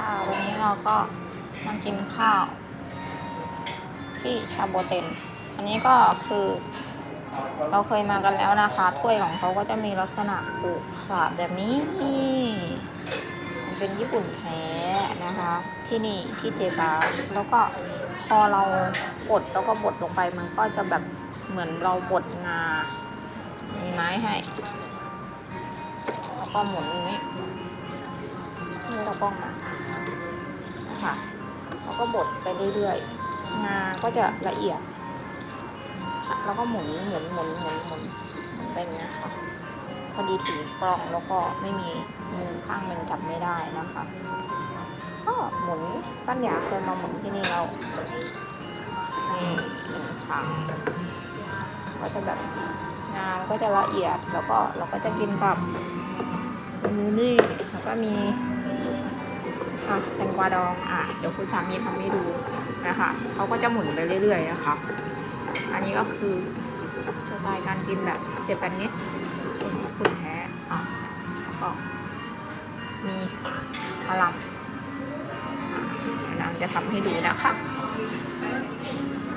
ค่ะวันนี้เราก็มากินข้าว ที่ชาโบเตนอันนี้ก็คือ เราเคยมากันแล้วนะคะ ถ้วยของเขาก็จะมีลักษณะขรุขระแบบนี้นี่มันเป็นญี่ปุ่นแท้นะคะ ที่นี่ที่เจบาแล้วก็พอเราบดแล้วก็บดลงไปมันก็จะแบบเหมือนเราบดงา มีไม้ให้ แล้วก็หมุนอย่างนี้ นี่เราป้องมานะคะแล้วก็บดไปเรื่อยๆงาก็จะละเอียดแล้วก็หมุนหมุนหมุนหมุนหมุนหมุนไปเงี้ยค่ะพอดีถือกล้องแล้วก็ไม่มีมือข้างหนึ่งจับไม่ได้นะคะก็หมุนปั้นยาเคยมาหมุนที่นี่เรานี่หนึ่งครั้งก็จะแบบงานก็จะละเอียดแล้วก็เราก็จะกินกับมูนี่แล้วก็มีะแตงกวาดองอะเดี๋ยวคุณสามีทำให้ดูนะคะเขาก็จะหมุนไปเรื่อยๆนะคะอันนี้ก็คือสไตล์การกินแบบเจแปนิสคนญี่ปุ่นแท้อะก็มีมะลัมอะเดี๋ยวน้ำจะทำให้ดูนะคะ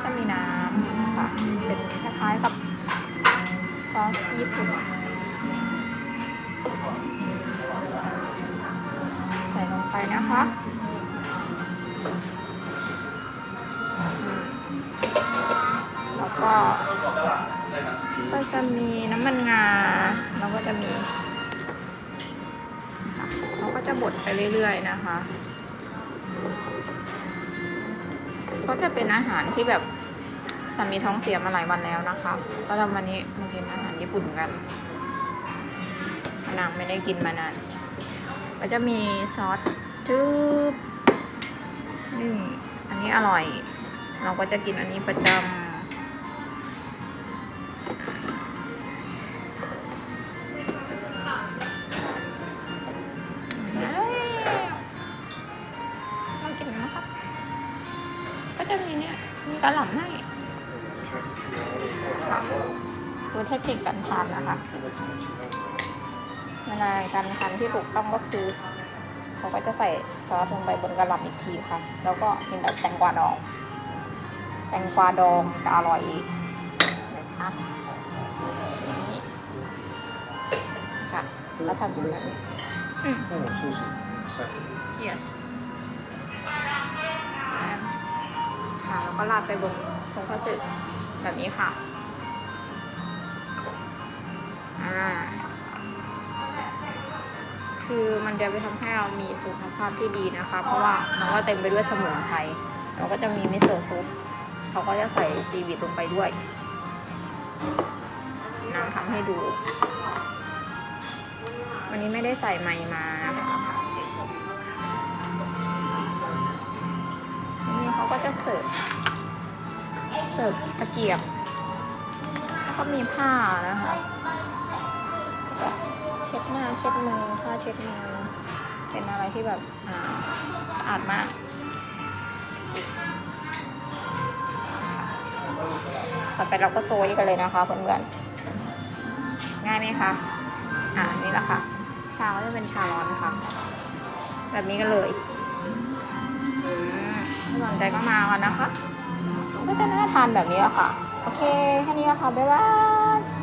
จะมีน้ำ นะคะแล้วก็ก็จะมีน้ำมันงาแล้วก็จะมีค่ะเขาก็จะบดไปเรื่อยๆนะคะ ก็จะเป็นอาหารที่แบบสามีท้องเสียมาหลายวันแล้วนะคะ ก็จะวันนี้มากินอาหารญี่ปุ่นกันนางไม่ได้กินมานาน ก็จะมีซอส ทูบนี่อันนี้อร่อย เราก็จะกินอันนี้ประจำเอ้ยลองกินนะครับ ก็จะมีเนี่ยมีกระหล่ำให้ค่ะดูเทคนิคการทานนะคะเวลาการทานที่ถูกต้องก็คือ เขาก็จะใส่ซอสลงไปบนกระหล่ำอีกทีค่ะ แล้วก็เป็นแบบแตงกวาดอง แตงกวาดองจะอร่อยนะจ๊ะอย่างนี่ค่ะ แล้วทำแบบนี้อืม もうソース最後 yes ค่ะ แล้วก็ราดไปบนทงคัตสึแบบนี้ค่ะ อ่า คือมันจะไปทำให้เรามีสุขภาพที่ดีนะคะ เพราะว่ามันก็เต็มไปด้วยสมุนไพรเราก็จะมีมิโซะซุปเขาก็จะใส่ซีวิตลงไปด้วยน้ำทำให้ดู วันนี้ไม่ได้ใส่ไมมาน,นี่เขาก็จะเสิร์ฟเสิร์ฟตะเกียบ แล้วก็มีผ้านะคะ ช็ดหน้าเช็ดมือผ้าเช็ดมือเป็นอะไรที่แบบอ่าสะอาดมากต่อไปเราก็โซยกันเลยนะคะเพื่อนๆง่ายไหมคะอ่านี่แหละค่ะ ชาก็จะเป็นชาร้อนนะคะ แบบนี้กันเลยอืมถ้าสนใจก็มากันนะคะ ก็จะน่าทานแบบนี้แหละค่ะ โอเค แค่นี้ละค่ะบ๊ายบาย